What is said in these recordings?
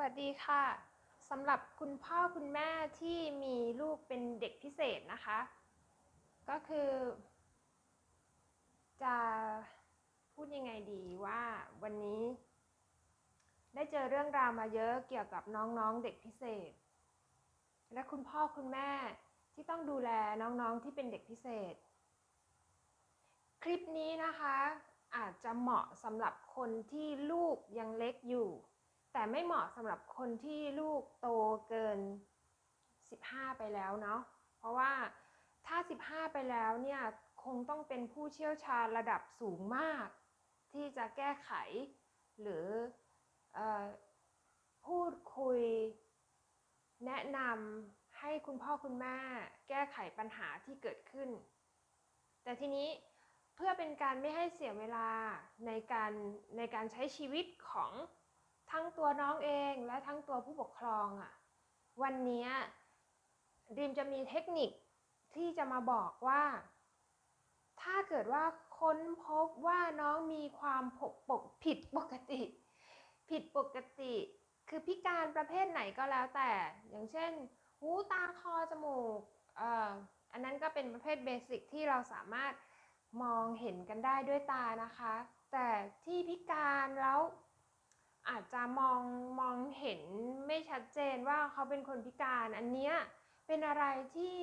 วัสดีค่ะสำหรับคุณพ่อคุณแม่ที่มีลูกเป็นเด็กพิเศษนะคะ ก็คือ จะพูดยังไงดีว่าวันนี้ ได้เจอเรื่องราวมาเยอะเกี่ยวกับน้องๆเด็กพิเศษ และคุณพ่อคุณแม่ที่ต้องดูแลน้องๆที่เป็นเด็กพิเศษ คลิปนี้นะคะ อาจจะเหมาะสำหรับคนที่ลูกยังเล็กอยู่ แต่ไม่เหมาะสำหรับคนที่ลูกโตเกิน 15 ไปแล้วเนาะเพราะว่าถ้า 15 ไปแล้วเนี่ยคงต้องเป็นผู้เชี่ยวชาญระดับสูงมาก ที่จะแก้ไข หรืออพูดคุย แนะนำให้คุณพ่อคุณแม่แก้ไขปัญหาที่เกิดขึ้น แต่ทีนี้เพื่อเป็นการไม่ให้เสียเวลาในการในการใช้ชีวิตของ ทั้งตัวน้องเองและทั้งตัวผู้ปกครองอะ่ะวันนี้ดิมจะมีเทคนิคที่จะมาบอกว่า ถ้าเกิดว่าค้นพบว่าน้องมีความผกปกผิดปกติ ผิดปกติ คือพิการประเภทไหนก็แล้วแต่ อย่างเช่น หูตาคอจมูกเอ่ออันนั้นก็เป็นประเภทเบสิกที่เราสามารถมองเห็นกันได้ด้วยตานะคะ แต่ที่พิการแล้ว อาจจะมองมองเห็นไม่ชัดเจนว่าเขาเป็นคนพิการ อันเนี้ยเป็นอะไรที่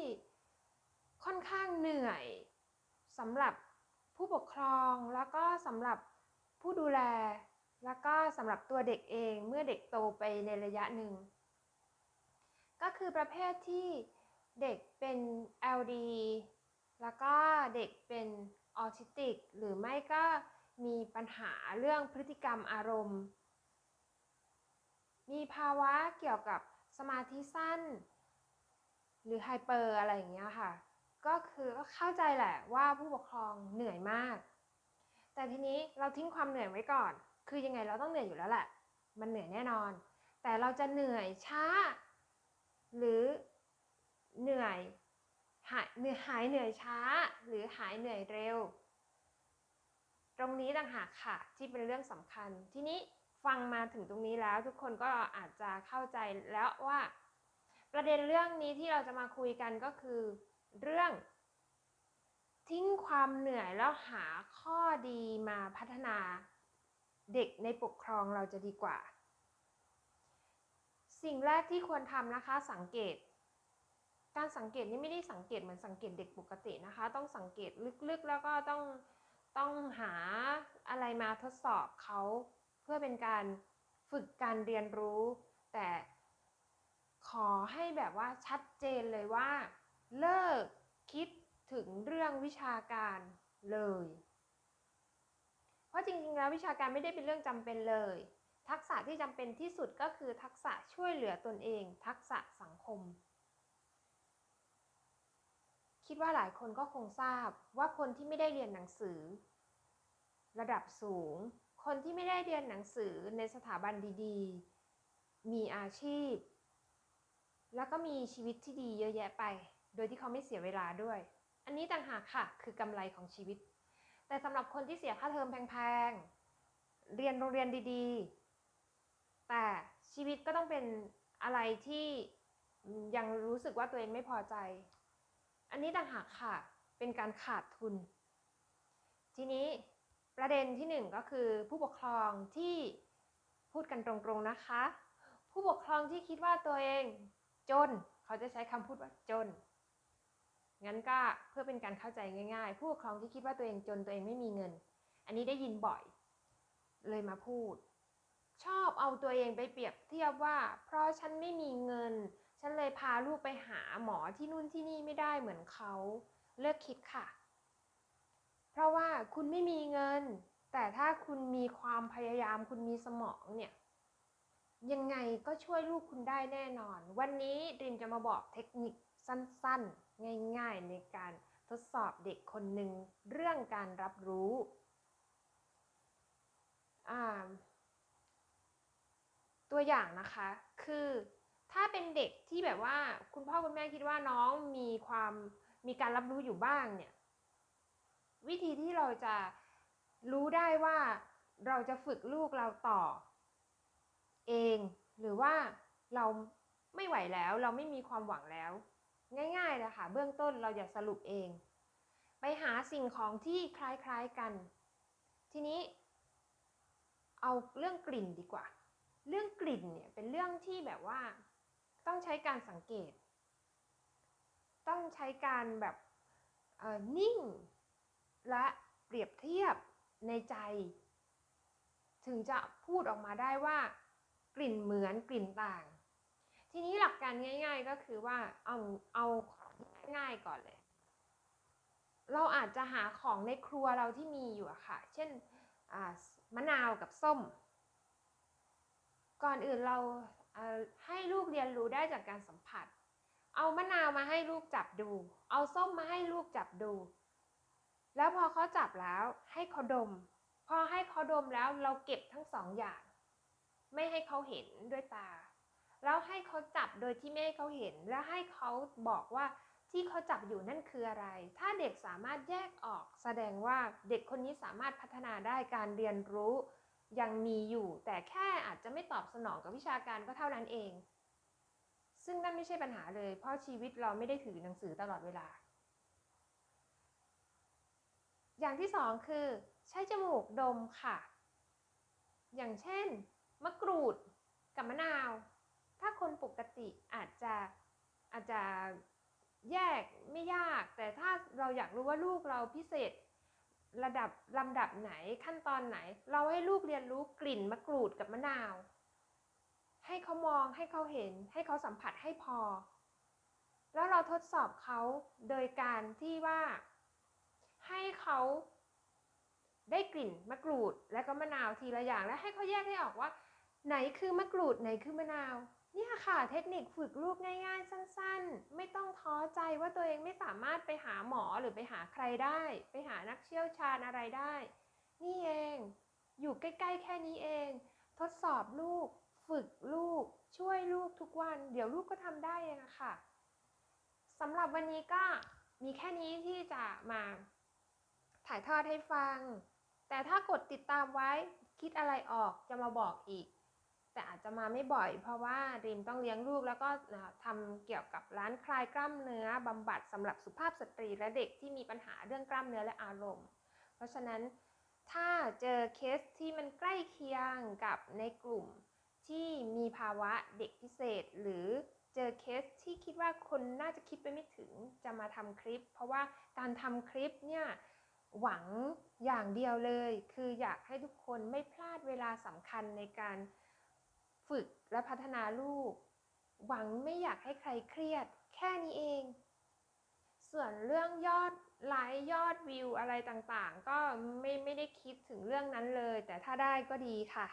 ค่อนข้างเหนื่อยสำหรับผู้ปกครองแล้วก็สำหรับผู้ดูแล แล้วก็สำหรับตัวเด็กเองเมื่อเด็กโตไปในระยะหนึ่ง ก็คือประเภทที่เด็กเป็น LD แล้วก็เด็กเป็นออทิสติก หรือไม่ก็มีปัญหาเรื่องพฤติกรรมอารมณ์ มีภาวะเกี่ยวกับสมาธิสั้น หรือไฮเปอร์อะไรอย่างเงี้ยค่ะ ก็คือก็เข้าใจแหละว่าผู้ปกครองเหนื่อยมาก แต่ทีนี้เราทิ้งความเหนื่อยไว้ก่อน คือยังไงเราต้องเหนื่อยอยู่แล้วแหละ มันเหนื่อยแน่นอน แต่เราจะเหนื่อยช้า หรือเหนื่อยหายเหนื่อยหายเหนื่อยช้า หรือหายเหนื่อยเร็ว ตรงนี้ต่างหากค่ะที่เป็นเรื่องสำคัญทีนี้ ฟังมาถึงตรงนี้แล้วทุกคนก็อาจจะเข้าใจแล้วว่า ประเด็นเรื่องนี้ที่เราจะมาคุยกันก็คือ เรื่อง ทิ้งความเหนื่อยแล้วหาข้อดีมาพัฒนาเด็กในปกครองเราจะดีกว่า สิ่งแรกที่ควรทำนะคะสังเกต การสังเกตนี่ไม่ได้สังเกตเหมือนสังเกตเด็กปกตินะคะ ต้องสังเกตลึกๆแล้วก็ต้องต้องหาอะไรมาทดสอบเขา เพื่อเป็นการฝึกการเรียนรู้ แต่ขอให้แบบว่าชัดเจนเลยว่า เลิกคิดถึงเรื่องวิชาการเลย เพราะจริงๆแล้ววิชาการไม่ได้เป็นเรื่องจำเป็นเลย ทักษะที่จำเป็นที่สุดก็คือทักษะช่วยเหลือตนเอง ทักษะสังคม คิดว่าหลายคนก็คงทราบว่าคนที่ไม่ได้เรียนหนังสือ ระดับสูง คนที่ไม่ได้เรียนหนังสือในสถาบันดีๆ มีอาชีพ แล้วก็มีชีวิตที่ดีเยอะแยะไป โดยที่เขาไม่เสียเวลาด้วย อันนี้ต่างหากค่ะ คือกำไรของชีวิต แต่สำหรับคนที่เสียค่าเทอมแพงๆ เรียนโรงเรียนดีๆ แต่ชีวิตก็ต้องเป็นอะไรที่ยังรู้สึกว่าตัวเองไม่พอใจ อันนี้ต่างหากค่ะ เป็นการขาดทุน ทีนี้ ประเด็นที่หนึ่งก็คือผู้ปกครองที่พูดกันตรงๆนะคะ ผู้ปกครองที่คิดว่าตัวเองจน เขาจะใช้คำพูดว่าจนงั้นก็เพื่อเป็นการเข้าใจง่าย ๆ ผู้ปกครองที่คิดว่าตัวเองจนตัวเองไม่มีเงิน อันนี้ได้ยินบ่อย เลยมาพูด ชอบเอาตัวเองไปเปรียบเทียบว่า เพราะฉันไม่มีเงิน ฉันเลยพาลูกไปหาหมอที่นู่นที่นี่ไม่ได้เหมือนเขา เลิกคิดค่ะ เพราะว่าคุณไม่มีเงิน แต่ถ้าคุณมีความพยายามคุณมีสมองเนี่ยยังไงก็ช่วยลูกคุณได้แน่นอน วันนี้ดิมจะมาบอกเทคนิคสั้นๆ ง่ายๆ ในการทดสอบเด็กคนหนึ่งเรื่องการรับรู้ตัวอย่างนะคะ คือถ้าเป็นเด็กที่แบบว่าคุณพ่อคุณแม่คิดว่าน้องมีความมีการรับรู้อยู่บ้างเนี่ย วิธีที่เราจะรู้ได้ว่าเราจะฝึกลูกเราต่อ เองหรือว่าเราไม่ไหวแล้วเราไม่มีความหวังแล้ว ง่ายๆนะคะเบื้องต้นเราอย่าสรุปเอง ไปหาสิ่งของที่คล้ายๆกัน ทีนี้ เอาเรื่องกลิ่นดีกว่า เรื่องกลิ่นเนี่ยเป็นเรื่องที่แบบว่า ต้องใช้การสังเกต ต้องใช้การแบบนิ่ง และเปรียบเทียบในใจ ถึงจะพูดออกมาได้ว่า กลิ่นเหมือนกลิ่นต่าง ทีนี้หลักการง่าย ๆก็คือว่าเอาเอาง่ายก่อนเลย เราอาจจะหาของในครัวเราที่มีอยู่อะค่ะ เช่นมะนาวกับส้ม ก่อนอื่นเราให้ลูกเรียนรู้ได้จากการสัมผัส เอามะนาวมาให้ลูกจับดู เอาส้มมาให้ลูกจับดู แล้วพอเขาจับแล้วให้เขาดม พอให้เขาดมแล้วเราเก็บทั้งสองอย่าง ไม่ให้เขาเห็นด้วยตา แล้วให้เขาจับโดยที่ไม่ให้เขาเห็น แล้วให้เขาบอกว่าที่เขาจับอยู่นั่นคืออะไร ถ้าเด็กสามารถแยกออก แสดงว่าเด็กคนนี้สามารถพัฒนาได้การเรียนรู้ยังมีอยู่ แต่แค่อาจจะไม่ตอบสนองกับวิชาการก็เท่านั้นเอง ซึ่งนั่นไม่ใช่ปัญหาเลย เพราะชีวิตเราไม่ได้ถือหนังสือตลอดเวลา อย่างที่สองคือใช้จมูกดมค่ะ อย่างเช่น มะกรูดกับมะนาว ถ้าคนปกติอาจจะอาจจะแยกไม่ยาก แต่ถ้าเราอยากรู้ว่าลูกเราพิเศษ ระดับลำดับไหนขั้นตอนไหน เราให้ลูกเรียนรู้กลิ่นมะกรูดกับมะนาว ให้เขามองให้เขาเห็น ให้เขาสัมผัสให้พอ แล้วเราทดสอบเขาโดยการที่ว่า ให้เขาได้กลิ่นมะกรูดและก็มะนาวทีละอย่าง และให้เขาแยกให้ออกว่า ไหนคือมะกรูดไหนคือมะนาวนี่ค่ะเทคนิคฝึกลูกง่าย ๆ สั้น ๆ ไม่ต้องท้อใจว่าตัวเองไม่สามารถไปหาหมอหรือไปหาใครได้ ไปหานักเชี่ยวชาญอะไรได้ นี่เอง อยู่ใกล้ ๆ แค่นี้เอง ทดสอบลูก ฝึกลูก ช่วยลูกทุกวัน เดี๋ยวลูกก็ทำได้เองอะค่ะสำหรับวันนี้ก็มีแค่นี้ที่จะมา ถ่ายทอดให้ฟัง แต่ถ้ากดติดตามไว้คิดอะไรออกจะมาบอกอีก แต่อาจจะมาไม่บ่อย เพราะว่าริมต้องเลี้ยงลูกแล้วก็ทำเกี่ยวกับร้านคลายกล้ามเนื้อบำบัดสำหรับสุภาพสตรีและเด็กที่มีปัญหาเรื่องกล้ามเนื้อและอารมณ์ เพราะฉะนั้นถ้าเจอเคสที่มันใกล้เคียงกับในกลุ่มที่มีภาวะเด็กพิเศษ หรือเจอเคสที่คิดว่าคนน่าจะคิดไปไม่ถึงจะมาทำคลิป เพราะว่าการทำคลิปเนี่ย หวังอย่างเดียวเลย คืออยากให้ทุกคนไม่พลาดเวลาสำคัญในการฝึกและพัฒนาลูก หวังไม่อยากให้ใครเครียด แค่นี้เอง ส่วนเรื่องยอดไลค์ยอดวิวอะไรต่างๆ ก็ไม่ไม่ได้คิดถึงเรื่องนั้นเลย แต่ถ้าได้ก็ดีค่ะ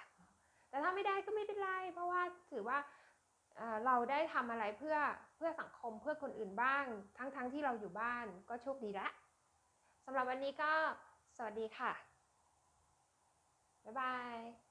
แต่ถ้าไม่ได้ก็ไม่เป็นไร เพราะว่าถือว่าเราได้ทำอะไรเพื่อเพื่อสังคมเพื่อคนอื่นบ้าง ทั้งๆทที่เราอยู่บ้านก็โชคดีละสำหรับวันนี้ก็สวัสดีค่ะ บ๊ายบาย